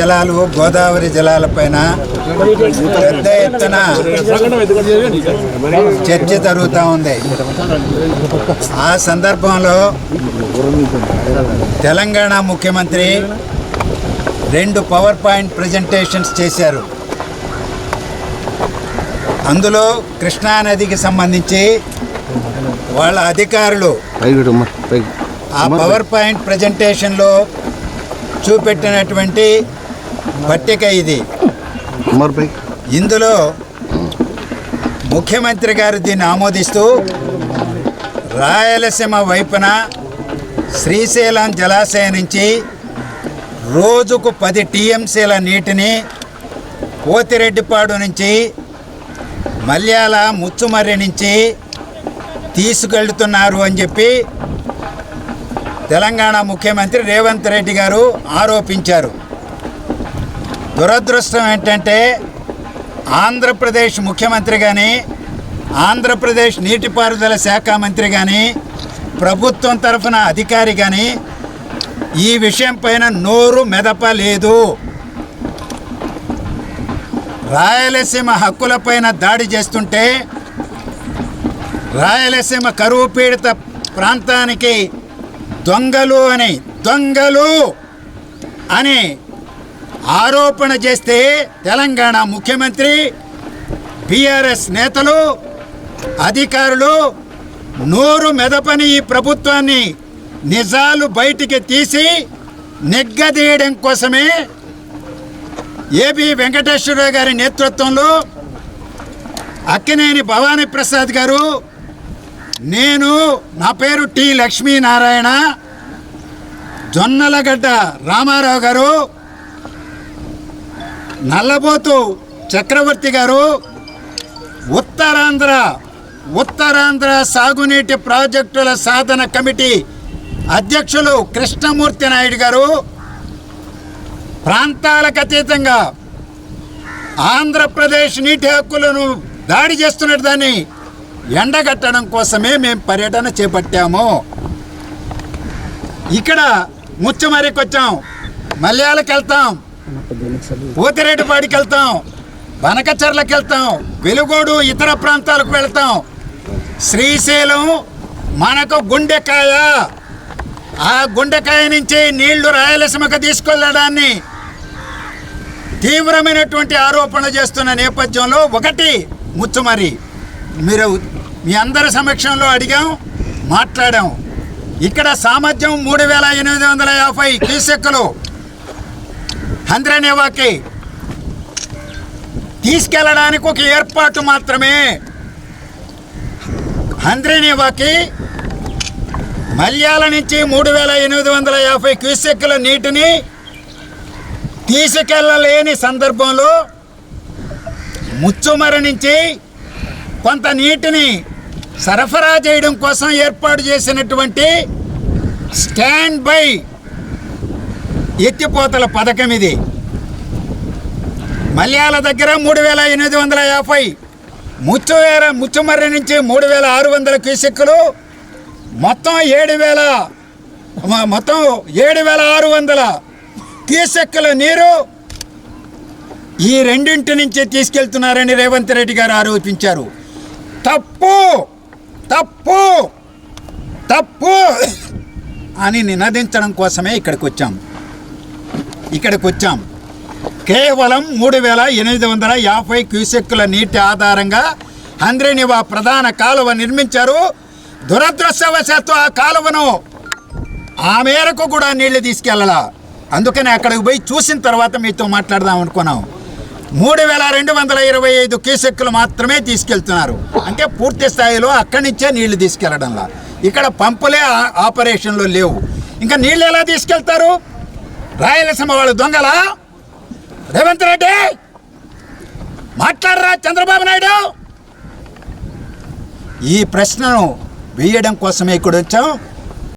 జలాలు గోదావరి జలాలపైన పెద్ద ఎత్తున చర్చ జరుగుతూ ఉంది. ఆ సందర్భంలో తెలంగాణ ముఖ్యమంత్రి రెండు పవర్ పాయింట్ ప్రజెంటేషన్స్ చేశారు. అందులో కృష్ణానదికి సంబంధించి వాళ్ళ అధికారులు ఆ పవర్ పాయింట్ ప్రజెంటేషన్లో చూపెట్టినటువంటి పట్టిక ఇది. ఇందులో ముఖ్యమంత్రి గారు దీన్ని ఆమోదిస్తూ రాయలసీమ వైపున శ్రీశైలం జలాశయం నుంచి రోజుకు పది టీఎంసీల నీటిని పోతిరెడ్డిపాడు నుంచి మల్యాల ముచ్చుమర్రి నుంచి తీసుకెళ్తున్నారు అని చెప్పి తెలంగాణ ముఖ్యమంత్రి రేవంత్ రెడ్డి గారు ఆరోపించారు. దురదృష్టం ఏంటంటే ఆంధ్రప్రదేశ్ ముఖ్యమంత్రి కానీ ఆంధ్రప్రదేశ్ నీటిపారుదల శాఖ మంత్రి కానీ ప్రభుత్వం తరఫున అధికారి కానీ ఈ విషయం పైన నోరు మెదపలేదు. రాయలసీమ హక్కులపైన దాడి చేస్తుంటే రాయలసీమ కరువు పీడిత ప్రాంతానికి దొంగలు అని దొంగలు అని ఆరోపణ చేస్తే తెలంగాణ ముఖ్యమంత్రి బీఆర్ఎస్ నేతలు అధికారులు నోరు మెదపని ఈ ప్రభుత్వాన్ని నిజాలు బయటికి తీసి నిగ్గదీయడం కోసమే ఏబి వెంకటేశ్వరరావు గారి నేతృత్వంలో అక్కినేని భవానీ ప్రసాద్ గారు నేను నా పేరు టి లక్ష్మీనారాయణ జొన్నలగడ్డ రామారావు గారు నల్లబోతు చక్రవర్తి గారు ఉత్తరాంధ్ర ఉత్తరాంధ్ర సాగునీటి ప్రాజెక్టుల సాధన కమిటీ అధ్యక్షులు కృష్ణమూర్తి నాయుడు గారు ప్రాంతాలకు అతీతంగా ఆంధ్రప్రదేశ్ నీటి హక్కులను దాడి చేస్తున్న దాన్ని ఎండగట్టడం కోసమే మేము పర్యటన చేపట్టాము. ఇక్కడ ముచ్చమరికి వచ్చాం మలయాళకి వెళ్తాం ఊతిరేటుపాడికి వెళ్తాం బనకచర్లకు వెళ్తాం వెలుగోడు ఇతర ప్రాంతాలకు వెళ్తాం. శ్రీశైలం మనకు గుండెకాయ. ఆ గుండెకాయ నుంచి నీళ్ళు రాయలసీమకు తీసుకెళ్ళడాన్ని తీవ్రమైనటువంటి ఆరోపణ చేస్తున్న నేపథ్యంలో ఒకటి ముచ్చుమరి మీరు మీ అందరి సమక్షంలో అడిగాం మాట్లాడాం. ఇక్కడ సామర్థ్యం మూడు వేల ఎనిమిది వందల యాభై క్యూసెక్కులు. హంద్రనేవాకి తీసుకెళ్ళడానికి ఒక ఏర్పాటు మాత్రమే. హంద్రనేవాకి మల్యాల నుంచి మూడు వేల ఎనిమిది వందల యాభై క్యూసెక్కుల నీటిని తీసుకెళ్ళలేని సందర్భంలో ముచ్చుమర నుంచి కొంత నీటిని సరఫరా చేయడం కోసం ఏర్పాటు చేసినటువంటి స్టాండ్ బై ఎత్తిపోతల పథకం ఇది. మల్యాల దగ్గర మూడు వేల ఎనిమిది వందల యాభై ముచ్చువేర ముచ్చుమర్రి నుంచి మూడు వేల ఆరు వందల క్యూసెక్కులు మొత్తం ఏడు వేల మొత్తం ఏడు వేల ఆరు వందల క్యూసెక్కుల నీరు ఈ రెండింటి నుంచి తీసుకెళ్తున్నారని రేవంత్ రెడ్డి గారు ఆరోపించారు. తప్పు తప్పు తప్పు అని నినదించడం కోసమే ఇక్కడికి వచ్చాం ఇక్కడికి వచ్చాం కేవలం మూడు వేల ఎనిమిది వందల యాభై క్యూసెక్కుల నీటి ఆధారంగా హంద్రినివా ప్రధాన కాలువ నిర్మించారు. దురదృష్టవశాత్తు ఆ కాలువను ఆ మేరకు కూడా నీళ్ళు తీసుకెళ్ళాల అందుకని అక్కడికి పోయి చూసిన తర్వాత మీతో మాట్లాడదాం అనుకున్నాం. మూడు వేల రెండు వందల ఇరవై ఐదు క్యూసెక్కులు మాత్రమే తీసుకెళ్తున్నారు. అంటే పూర్తి స్థాయిలో అక్కడి నుంచే నీళ్ళు తీసుకెళ్ళడంలా. ఇక్కడ పంపులే ఆపరేషన్లో లేవు. ఇంకా నీళ్ళు ఎలా తీసుకెళ్తారు? రాయలసీమ వాళ్ళు దొంగలా? రేవంత్ రెడ్డి! మాట్లాడరా చంద్రబాబు నాయుడు! ఈ ప్రశ్నను వేయడం కోసమే ఇక్కడ వచ్చాం